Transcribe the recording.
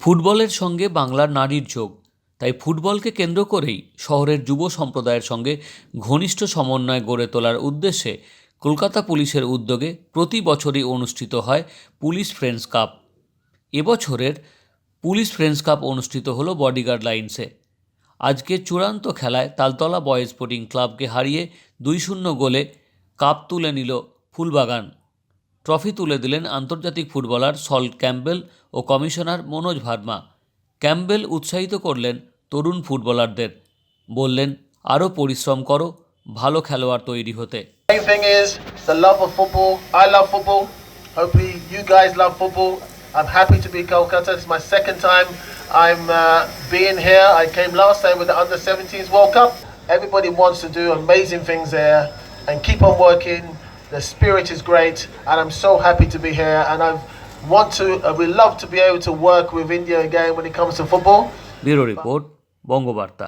ফুটবলের সঙ্গে বাংলার নারীর যোগ। তাই ফুটবলকে কেন্দ্র করেই শহরের যুব সম্প্রদায়ের সঙ্গে ঘনিষ্ঠ সমন্বয় গড়ে তোলার উদ্দেশ্যে কলকাতা পুলিশের উদ্যোগে প্রতি বছরই অনুষ্ঠিত হয় পুলিশ ফ্রেন্ডস কাপ। এবছরের পুলিশ ফ্রেন্ডস কাপ অনুষ্ঠিত হলো বডিগার্ড লাইন্সে। আজকে চূড়ান্ত খেলায় তালতলা বয়েজ স্পোর্টিং ক্লাবকে হারিয়ে দুই শূন্য গোলে কাপ তুলে নিল ফুলবাগান। ট্রফি তুলে দিলেন আন্তর্জাতিক ফুটবলার সল ক্যাম্বেল ও কমিশনার মনোজ ভার্মা ক্যাম্বেল উৎসাহিত করলেন তরুণ ফুটবলারদের বললেন আরও পরিশ্রম করো ভালো খেলোয়াড় তৈরি হতে. Hopefully, you guys love football. I'm happy to be Kolkata. It's my second time I'm uh, being here. I came last time with the Under 17s World Cup. Everybody wants to do amazing things there and keep on working. The spirit is great, and I'm so happy to be here. And I want to, uh, we love to be able to work with India again when it comes to football. Bureau report Bangabarta